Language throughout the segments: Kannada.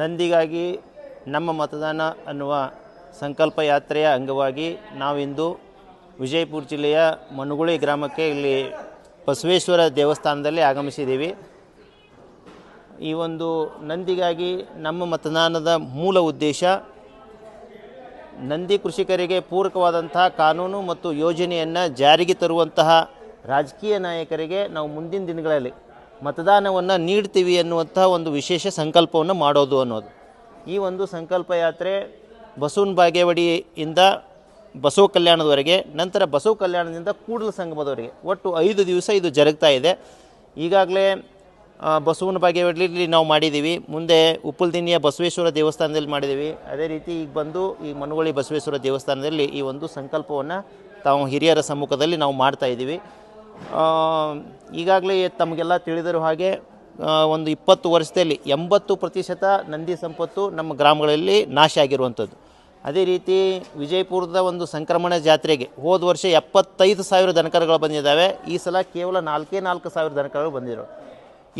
ನಂದಿಗಾಗಿ ನಮ್ಮ ಮತದಾನ ಅನ್ನುವ ಸಂಕಲ್ಪ ಯಾತ್ರೆಯ ಅಂಗವಾಗಿ ನಾವಿಂದು ವಿಜಯಪುರ ಜಿಲ್ಲೆಯ ಮನುಗುಳಿ ಗ್ರಾಮಕ್ಕೆ ಇಲ್ಲಿ ಬಸವೇಶ್ವರ ದೇವಸ್ಥಾನದಲ್ಲಿ ಆಗಮಿಸಿದ್ದೀವಿ. ಈ ಒಂದು ನಂದಿಗಾಗಿ ನಮ್ಮ ಮತದಾನದ ಮೂಲ ಉದ್ದೇಶ ನಂದಿ ಕೃಷಿಕರಿಗೆ ಪೂರಕವಾದಂತಹ ಕಾನೂನು ಮತ್ತು ಯೋಜನೆಯನ್ನು ಜಾರಿಗೆ ತರುವಂತಹ ರಾಜಕೀಯ ನಾಯಕರಿಗೆ ನಾವು ಮುಂದಿನ ದಿನಗಳಲ್ಲಿ ಮತದಾನವನ್ನು ನೀಡ್ತೀವಿ ಅನ್ನುವಂಥ ಒಂದು ವಿಶೇಷ ಸಂಕಲ್ಪವನ್ನು ಮಾಡೋದು ಅನ್ನೋದು. ಈ ಒಂದು ಸಂಕಲ್ಪ ಯಾತ್ರೆ ಬಸವನ ಬಾಗೇವಾಡಿಯಿಂದ ಬಸವ ಕಲ್ಯಾಣದವರೆಗೆ, ನಂತರ ಬಸವ ಕಲ್ಯಾಣದಿಂದ ಕೂಡಲ ಸಂಗಮದವರೆಗೆ. ಒಟ್ಟು ಐದು ದಿವಸ ಇದು ಜರುಗ್ತಾ ಇದೆ. ಈಗಾಗಲೇ ಬಸವನ ಬಾಗೇವಾಡಲಿ ನಾವು ಮಾಡಿದ್ದೀವಿ. ಮುಂದೆ ಉಪ್ಪಲ್ದಿನಿಯ ಬಸವೇಶ್ವರ ದೇವಸ್ಥಾನದಲ್ಲಿ ಮಾಡಿದ್ದೀವಿ. ಅದೇ ರೀತಿ ಈಗ ಬಂದು ಈ ಮನುಗೋಳಿ ಬಸವೇಶ್ವರ ದೇವಸ್ಥಾನದಲ್ಲಿ ಈ ಒಂದು ಸಂಕಲ್ಪವನ್ನು ತಾವು ಹಿರಿಯರ ಸಮ್ಮುಖದಲ್ಲಿ ನಾವು ಮಾಡ್ತಾ ಇದ್ದೀವಿ. ಈಗಾಗಲೇ ತಮಗೆಲ್ಲ ತಿಳಿದಿರೋ ಹಾಗೆ ಒಂದು ಇಪ್ಪತ್ತು ವರ್ಷದಲ್ಲಿ ಎಂಬತ್ತು ಪ್ರತಿಶತ ನಂದಿ ಸಂಪತ್ತು ನಮ್ಮ ಗ್ರಾಮಗಳಲ್ಲಿ ನಾಶ ಆಗಿರುವಂಥದ್ದು. ಅದೇ ರೀತಿ ವಿಜಯಪುರದ ಒಂದು ಸಂಕ್ರಮಣ ಜಾತ್ರೆಗೆ ಹೋದ ವರ್ಷ ಎಪ್ಪತ್ತೈದು ಸಾವಿರ ದನಕರುಗಳು ಬಂದಿದ್ದಾವೆ. ಈ ಸಲ ಕೇವಲ ನಾಲ್ಕೇ ನಾಲ್ಕು ಸಾವಿರ ದನಕರುಗಳು ಬಂದಿರೋ.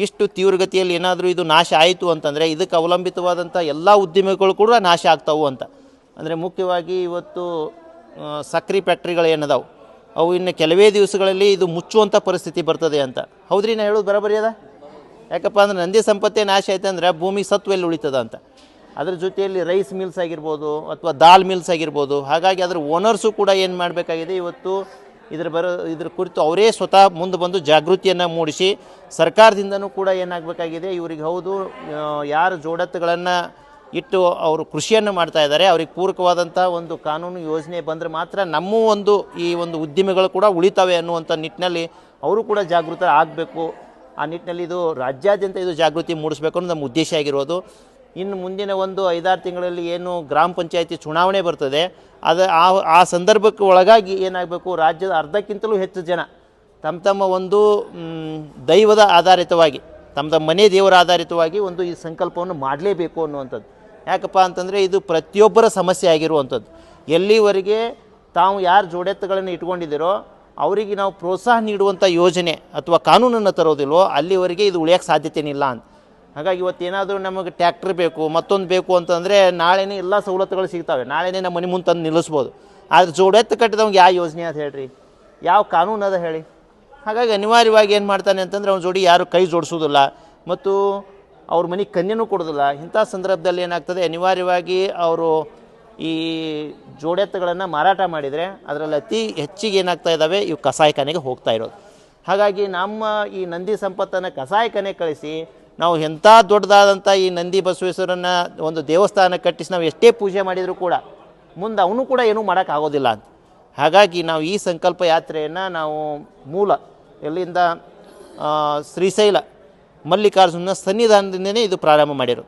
ಇಷ್ಟು ತೀವ್ರಗತಿಯಲ್ಲಿ ಏನಾದರೂ ಇದು ನಾಶ ಆಯಿತು ಅಂತಂದರೆ ಇದಕ್ಕೆ ಅವಲಂಬಿತವಾದಂಥ ಎಲ್ಲ ಉದ್ಯಮಗಳು ಕೂಡ ನಾಶ ಆಗ್ತಾವು ಅಂತ. ಅಂದರೆ ಮುಖ್ಯವಾಗಿ ಇವತ್ತು ಸಕ್ಕರೆ ಫ್ಯಾಕ್ಟ್ರಿಗಳು ಏನದಾವು ಅವು ಇನ್ನು ಕೆಲವೇ ದಿವಸಗಳಲ್ಲಿ ಇದು ಮುಚ್ಚುವಂಥ ಪರಿಸ್ಥಿತಿ ಬರ್ತದೆ ಅಂತ. ಹೌದ್ರಿ ನಾ ಹೇಳೋದು ಬರೋಬರಿ ಅದ? ಯಾಕಪ್ಪ ಅಂದ್ರೆ ನಂದಿ ಸಂಪತ್ತೇ ನಾಶ ಆಯ್ತು ಅಂದ್ರೆ ಭೂಮಿ ಸತ್ವ ಎಲ್ಲಿ ಉಳಿತದ ಅಂತ. ಅದ್ರ ಜೊತೆಯಲ್ಲಿ ರೈಸ್ ಮಿಲ್ಸ್ ಆಗಿರ್ಬೋದು ಅಥವಾ ದಾಲ್ ಮಿಲ್ಸ್ ಆಗಿರ್ಬೋದು, ಹಾಗಾಗಿ ಅದ್ರ ಓನರ್ಸು ಕೂಡ ಏನು ಮಾಡಬೇಕಾಗಿದೆ ಇವತ್ತು ಇದ್ರ ಬರೋ, ಇದ್ರ ಕುರಿತು ಅವರೇ ಸ್ವತಃ ಮುಂದೆ ಬಂದು ಜಾಗೃತಿಯನ್ನು ಮೂಡಿಸಿ ಸರ್ಕಾರದಿಂದನೂ ಕೂಡ ಏನಾಗಬೇಕಾಗಿದೆ? ಇವರಿಗೆ ಹೌದು ಯಾರು ಜೋಡತ್ತುಗಳನ್ನು ಇಟ್ಟು ಅವರು ಕೃಷಿಯನ್ನು ಮಾಡ್ತಾ ಇದ್ದಾರೆ. ಅವ್ರಿಗೆ ಪೂರಕವಾದಂಥ ಒಂದು ಕಾನೂನು ಯೋಜನೆ ಬಂದರೆ ಮಾತ್ರ ನಮ್ಮ ಒಂದು ಈ ಒಂದು ಉದ್ಯಮಿಗಳು ಕೂಡ ಉಳಿತಾವೆ ಅನ್ನುವಂಥ ನಿಟ್ಟಿನಲ್ಲಿ ಅವರು ಕೂಡ ಜಾಗೃತ ಆಗಬೇಕು. ಆ ನಿಟ್ಟಿನಲ್ಲಿ ಇದು ರಾಜ್ಯಾದ್ಯಂತ ಇದು ಜಾಗೃತಿ ಮೂಡಿಸ್ಬೇಕು ಅನ್ನೋದು ನಮ್ಮ ಉದ್ದೇಶ ಆಗಿರೋದು. ಇನ್ನು ಮುಂದಿನ ಒಂದು ಐದಾರು ತಿಂಗಳಲ್ಲಿ ಏನು ಗ್ರಾಮ ಪಂಚಾಯತಿ ಚುನಾವಣೆ ಬರ್ತದೆ. ಅದು ಆ ಆ ಸಂದರ್ಭಕ್ಕೆ ಒಳಗಾಗಿ ಏನಾಗಬೇಕು, ರಾಜ್ಯದ ಅರ್ಧಕ್ಕಿಂತಲೂ ಹೆಚ್ಚು ಜನ ತಮ್ಮ ತಮ್ಮ ಒಂದು ದೈವದ ಆಧಾರಿತವಾಗಿ, ತಮ್ಮ ತಮ್ಮ ಮನೆ ದೇವರ ಆಧಾರಿತವಾಗಿ ಒಂದು ಈ ಸಂಕಲ್ಪವನ್ನು ಮಾಡಲೇಬೇಕು ಅನ್ನುವಂಥದ್ದು. ಯಾಕಪ್ಪ ಅಂತಂದರೆ ಇದು ಪ್ರತಿಯೊಬ್ಬರ ಸಮಸ್ಯೆ ಆಗಿರುವಂಥದ್ದು. ಎಲ್ಲಿವರೆಗೆ ತಾವು ಯಾರು ಜೋಡೆತ್ತುಗಳನ್ನು ಇಟ್ಕೊಂಡಿದ್ದೀರೋ, ಅವರಿಗೆ ನಾವು ಪ್ರೋತ್ಸಾಹ ನೀಡುವಂಥ ಯೋಜನೆ ಅಥವಾ ಕಾನೂನನ್ನು ತರೋದಿಲ್ವೋ, ಅಲ್ಲಿವರೆಗೆ ಇದು ಉಳಿಯೋಕ್ಕೆ ಸಾಧ್ಯತೆನಿಲ್ಲ ಅಂತ. ಹಾಗಾಗಿ ಇವತ್ತೇನಾದರೂ ನಮಗೆ ಟ್ಯಾಕ್ಟ್ರ್ ಬೇಕು, ಮತ್ತೊಂದು ಬೇಕು ಅಂತಂದರೆ ನಾಳೆನೇ ಎಲ್ಲ ಸವಲತ್ತುಗಳು ಸಿಗ್ತವೆ. ನಾಳೆನೇ ನಮ್ಮ ಮನೆ ಮುಂದೆ ತಂದು ನಿಲ್ಲಿಸ್ಬೋದು. ಆದರೆ ಜೋಡೆತ್ತು ಕಟ್ಟಿದವ್ಗೆ ಯಾವ ಯೋಜನೆ ಅಂತ ಹೇಳ್ರಿ? ಯಾವ ಕಾನೂನು ಅದ ಹೇಳಿ? ಹಾಗಾಗಿ ಅನಿವಾರ್ಯವಾಗಿ ಏನು ಮಾಡ್ತಾನೆ ಅಂತಂದ್ರೆ ಅವ್ನ ಜೋಡಿ ಯಾರು ಕೈ ಜೋಡಿಸೋದಿಲ್ಲ. ಮತ್ತು ಅವ್ರ ಮನೆ ಕನ್ಯನೂ ಕೊಡೋದಿಲ್ಲ. ಇಂಥ ಸಂದರ್ಭದಲ್ಲಿ ಏನಾಗ್ತದೆ? ಅನಿವಾರ್ಯವಾಗಿ ಅವರು ಈ ಜೋಡೆತ್ತುಗಳನ್ನು ಮಾರಾಟ ಮಾಡಿದರೆ ಅದರಲ್ಲಿ ಅತಿ ಹೆಚ್ಚಿಗೆ ಏನಾಗ್ತಾ ಇದ್ದಾವೆ ಇವು ಕಸಾಯಿಖಾನೆಗೆ ಹೋಗ್ತಾ ಇರೋದು. ಹಾಗಾಗಿ ನಮ್ಮ ಈ ನಂದಿ ಸಂಪತ್ತನ್ನು ಕಸಾಯಿಖಾನೆ ಕಳಿಸಿ ನಾವು ಎಂಥ ದೊಡ್ಡದಾದಂಥ ಈ ನಂದಿ ಬಸವೇಶ್ವರನ ಒಂದು ದೇವಸ್ಥಾನ ಕಟ್ಟಿಸಿ ನಾವು ಎಷ್ಟೇ ಪೂಜೆ ಮಾಡಿದರೂ ಕೂಡ ಮುಂದೆ ಅವನು ಕೂಡ ಏನೂ ಮಾಡೋಕ್ಕಾಗೋದಿಲ್ಲ ಅಂತ. ಹಾಗಾಗಿ ನಾವು ಈ ಸಂಕಲ್ಪ ಯಾತ್ರೆಯನ್ನು ನಾವು ಮೂಲ ಎಲ್ಲಿಂದ ಶ್ರೀಶೈಲ ಮಲ್ಲಿಕಾರ್ಜುನ ಸನ್ನಿಧಾನದಿಂದನೇ ಇದು ಪ್ರಾರಂಭ ಮಾಡಿದರು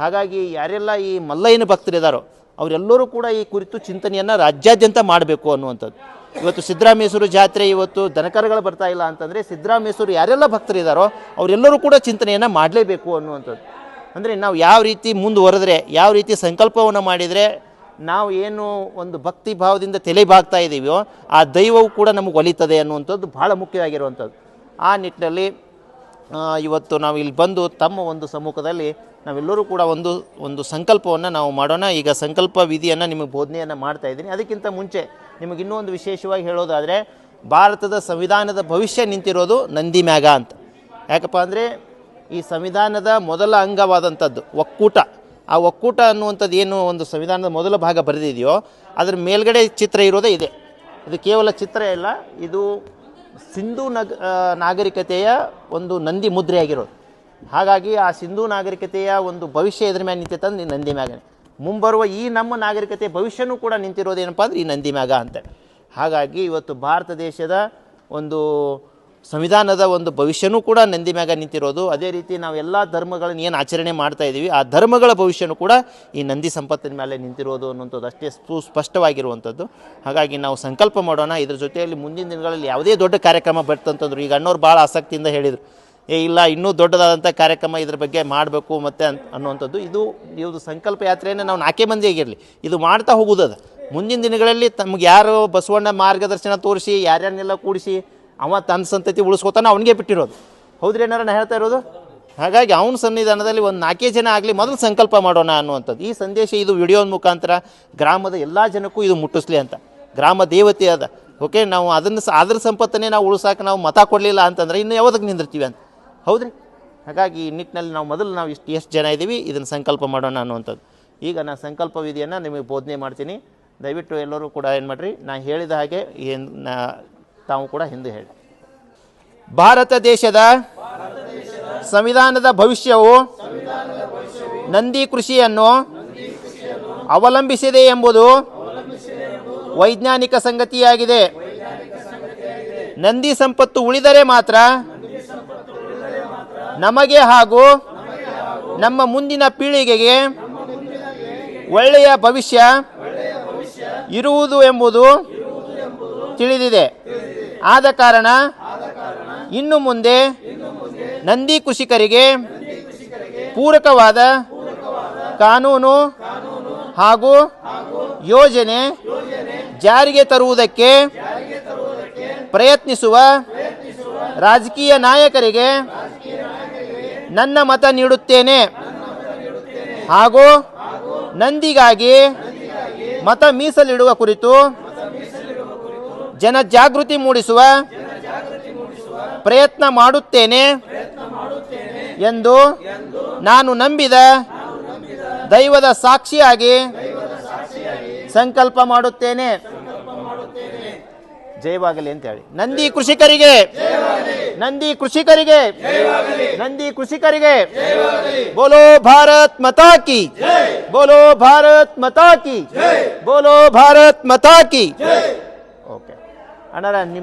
ಹಾಗಾಗಿ ಯಾರೆಲ್ಲ ಈ ಮಲ್ಲಯ್ಯನ ಭಕ್ತರಿದ್ದಾರೋ ಅವರೆಲ್ಲರೂ ಕೂಡ ಈ ಕುರಿತು ಚಿಂತನೆಯನ್ನು ರಾಜ್ಯಾದ್ಯಂತ ಮಾಡಬೇಕು ಅನ್ನುವಂಥದ್ದು. ಇವತ್ತು ಸಿದ್ದರಾಮೇಶ್ವರ ಜಾತ್ರೆ, ಇವತ್ತು ದನಕರಗಳು ಬರ್ತಾ ಇಲ್ಲ ಅಂತಂದರೆ ಸಿದ್ದರಾಮೇಶ್ವರು ಯಾರೆಲ್ಲ ಭಕ್ತರಿದ್ದಾರೋ ಅವರೆಲ್ಲರೂ ಕೂಡ ಚಿಂತನೆಯನ್ನು ಮಾಡಲೇಬೇಕು ಅನ್ನುವಂಥದ್ದು. ಅಂದರೆ ನಾವು ಯಾವ ರೀತಿ ಮುಂದುವರೆದ್ರೆ, ಯಾವ ರೀತಿ ಸಂಕಲ್ಪವನ್ನು ಮಾಡಿದರೆ ನಾವು ಏನು ಒಂದು ಭಕ್ತಿ ಭಾವದಿಂದ ತಲೆ ಬಾಗ್ತಾ ಇದ್ದೀವೋ ಆ ದೈವವು ಕೂಡ ನಮಗೆ ಒಲಿತದೆ ಅನ್ನುವಂಥದ್ದು ಭಾಳ ಮುಖ್ಯವಾಗಿರುವಂಥದ್ದು. ಆ ನಿಟ್ಟಿನಲ್ಲಿ ಇವತ್ತು ನಾವು ಇಲ್ಲಿ ಬಂದು ತಮ್ಮ ಒಂದು ಸಮ್ಮುಖದಲ್ಲಿ ನಾವೆಲ್ಲರೂ ಕೂಡ ಒಂದು ಒಂದು ಸಂಕಲ್ಪವನ್ನು ನಾವು ಮಾಡೋಣ. ಈಗ ಸಂಕಲ್ಪ ವಿಧಿಯನ್ನು ನಿಮಗೆ ಬೋಧನೆಯನ್ನು ಮಾಡ್ತಾ ಇದ್ದೀನಿ. ಅದಕ್ಕಿಂತ ಮುಂಚೆ ನಿಮಗೆ ಇನ್ನೂ ಒಂದು ವಿಶೇಷವಾಗಿ ಹೇಳೋದಾದರೆ, ಭಾರತದ ಸಂವಿಧಾನದ ಭವಿಷ್ಯ ನಿಂತಿರೋದು ನಂದಿ ಮ್ಯಾಗ ಅಂತ. ಯಾಕಪ್ಪ ಅಂದರೆ, ಈ ಸಂವಿಧಾನದ ಮೊದಲ ಅಂಗವಾದಂಥದ್ದು, ಒಕ್ಕೂಟ. ಆ ಒಕ್ಕೂಟ ಅನ್ನುವಂಥದ್ದು ಏನು ಒಂದು ಸಂವಿಧಾನದ ಮೊದಲ ಭಾಗ ಬರೆದಿದೆಯೋ, ಅದ್ರ ಮೇಲ್ಗಡೆ ಚಿತ್ರ ಇರೋದೇ ಇದೆ. ಇದು ಕೇವಲ ಚಿತ್ರ ಇಲ್ಲ ಇದು ಸಿಂಧು ನಗ ನಾಗರಿಕತೆಯ ಒಂದು ನಂದಿ ಮುದ್ರೆ ಆಗಿರೋದು ಹಾಗಾಗಿ ಆ ಸಿಂಧೂ ನಾಗರಿಕತೆಯ ಒಂದು ಭವಿಷ್ಯ ಇದ್ರ ಮ್ಯಾಗ ನಿಂತಿತ್ತಂದ್ರೆ ಈ ನಂದಿ ಮ್ಯಾಗನೆ. ಮುಂಬರುವ ಈ ನಮ್ಮ ನಾಗರಿಕತೆ ಭವಿಷ್ಯನೂ ಕೂಡ ನಿಂತಿರೋದೇನಪ್ಪ ಅಂದ್ರೆ ಈ ನಂದಿ ಮ್ಯಾಗ ಅಂತ. ಹಾಗಾಗಿ ಇವತ್ತು ಭಾರತ ದೇಶದ ಒಂದು ಸಂವಿಧಾನದ ಒಂದು ಭವಿಷ್ಯನೂ ಕೂಡ ನಂದಿ ಮ್ಯಾಗ ನಿಂತಿರೋದು. ಅದೇ ರೀತಿ ನಾವು ಎಲ್ಲ ಧರ್ಮಗಳನ್ನ ಏನು ಆಚರಣೆ ಮಾಡ್ತಾ ಇದ್ದೀವಿ ಆ ಧರ್ಮಗಳ ಭವಿಷ್ಯನೂ ಕೂಡ ಈ ನಂದಿ ಸಂಪತ್ತಿನ ಮೇಲೆ ನಿಂತಿರೋದು ಅನ್ನುವಂಥದ್ದು ಅಷ್ಟೇ ಸುಸ್ಪಷ್ಟವಾಗಿರುವಂಥದ್ದು ಹಾಗಾಗಿ ನಾವು ಸಂಕಲ್ಪ ಮಾಡೋಣ. ಇದ್ರ ಜೊತೆಯಲ್ಲಿ ಮುಂದಿನ ದಿನಗಳಲ್ಲಿ ಯಾವುದೇ ದೊಡ್ಡ ಕಾರ್ಯಕ್ರಮ ಬರ್ತಂತಂದ್ರು ಈಗ ಅಣ್ಣವ್ರು ಭಾಳ ಆಸಕ್ತಿಯಿಂದ ಹೇಳಿದರು, ಏ, ಇಲ್ಲ, ಇನ್ನೂ ದೊಡ್ಡದಾದಂಥ ಕಾರ್ಯಕ್ರಮ ಇದ್ರ ಬಗ್ಗೆ ಮಾಡಬೇಕು ಮತ್ತು ಅನ್ನುವಂಥದ್ದು. ಇದು ಇದು ಸಂಕಲ್ಪ ಯಾತ್ರೆಯನ್ನು ನಾವು ನಾಲ್ಕೇ ಮಂದಿ ಆಗಿರಲಿ, ಇದು ಮಾಡ್ತಾ ಹೋಗೋದದ. ಮುಂದಿನ ದಿನಗಳಲ್ಲಿ ತಮ್ಗೆ ಯಾರು ಬಸವಣ್ಣ ಮಾರ್ಗದರ್ಶನ ತೋರಿಸಿ, ಯಾರ್ಯಾರನ್ನೆಲ್ಲ ಕೂಡಿಸಿ ಅವ ತನ್ನ ಸಂತತಿ ಉಳಿಸ್ಕೋತಾನೆ, ಅವನಿಗೆ ಬಿಟ್ಟಿರೋದು. ಹೌದ್ರಿ ಏನಾರ ನಾ ಹೇಳ್ತಾ ಇರೋದು? ಹಾಗಾಗಿ ಅವನ ಸನ್ನಿಧಾನದಲ್ಲಿ ಒಂದು ನಾಲ್ಕೇ ಜನ ಆಗಲಿ ಮೊದಲು ಸಂಕಲ್ಪ ಮಾಡೋಣ ಅನ್ನುವಂಥದ್ದು. ಈ ಸಂದೇಶ ಇದು ವಿಡಿಯೋದ ಮುಖಾಂತರ ಗ್ರಾಮದ ಎಲ್ಲ ಜನಕ್ಕೂ ಇದು ಮುಟ್ಟಿಸ್ಲಿ ಅಂತ. ಗ್ರಾಮ ದೇವತೆ ಅದ. ಓಕೆ ನಾವು ಅದನ್ನು ಅದ್ರ ಸಂಪತ್ತನ್ನೇ ನಾವು ಉಳಿಸೋಕೆ ನಾವು ಮತ ಕೊಡಲಿಲ್ಲ ಅಂತಂದ್ರೆ ಇನ್ನು ಯಾವ್ದಕ್ಕೆ ನಿಂದಿರ್ತೀವಿ ಅಂತ. ಹೌದ್ರಿ? ಹಾಗಾಗಿ ಈ ನಿಟ್ಟಿನಲ್ಲಿ ನಾವು ಮೊದಲು ನಾವು ಇಷ್ಟು ಎಷ್ಟು ಜನ ಇದ್ದೀವಿ ಇದನ್ನು ಸಂಕಲ್ಪ ಮಾಡೋಣ ಅನ್ನುವಂಥದ್ದು. ಈಗ ನಾನು ಸಂಕಲ್ಪ ವಿಧಿಯನ್ನು ನಿಮಗೆ ಬೋಧನೆ ಮಾಡ್ತೀನಿ. ದಯವಿಟ್ಟು ಎಲ್ಲರೂ ಕೂಡ ಏನು ಮಾಡಿರಿ? ನಾನು ಹೇಳಿದ ಹಾಗೆ ಏನು ತಾವು ಕೂಡ ಹಿಂದೆ ಹೇಳಿ. ಭಾರತ ದೇಶದ ಸಂವಿಧಾನದ ಭವಿಷ್ಯವು ನಂದಿ ಕೃಷಿಯನ್ನು ಅವಲಂಬಿಸಿದೆ ಎಂಬುದು ವೈಜ್ಞಾನಿಕ ಸಂಗತಿಯಾಗಿದೆ. ನಂದಿ ಸಂಪತ್ತು ಉಳಿದರೆ ಮಾತ್ರ ನಮಗೆ ಹಾಗೂ ನಮ್ಮ ಮುಂದಿನ ಪೀಳಿಗೆಗೆ ಒಳ್ಳೆಯ ಭವಿಷ್ಯ ಇರುವುದು ಎಂಬುದು ತಿಳಿದಿದೆ. ಆದ ಕಾರಣ ಇನ್ನು ಮುಂದೆ ನಂದಿ ಕೃಷಿಕರಿಗೆ ಪೂರಕವಾದ ಕಾನೂನು ಹಾಗೂ ಯೋಜನೆ ಜಾರಿಗೆ ತರುವುದಕ್ಕೆ ಪ್ರಯತ್ನಿಸುವ ರಾಜಕೀಯ ನಾಯಕರಿಗೆ ನನ್ನ ಮತ ನೀಡುತ್ತೇನೆ ಹಾಗೂ ನಂದಿಗಾಗಿ ಮತ ಮೀಸಲಿಡುವ ಕುರಿತು ಜನಜಾಗೃತಿ ಮೂಡಿಸುವ ಪ್ರಯತ್ನ ಮಾಡುತ್ತೇನೆ ಎಂದು ನಾನು ನಂಬಿದ ದೈವದ ಸಾಕ್ಷಿಯಾಗಿ ಸಂಕಲ್ಪ ಮಾಡುತ್ತೇನೆ. ಜಯವಾಗಲಿ ಅಂತ ಹೇಳಿ. ನಂದಿ ಕೃಷಿಕರಿಗೆ ನಂದಿ ಕೃಷಿಕರಿಗೆ ನಂದಿ ಕೃಷಿಕರಿಗೆ ಬೋಲೋ ಭಾರತ್ ಮತಾಕಿ ಬೋಲೋ ಭಾರತ್ ಮತಾಕಿ ಬೋಲೋ ಭಾರತ್ ಮತಾ ಕಿ ಓಕೆ ಅಣ್ಣರ ನಿಮ್ಮ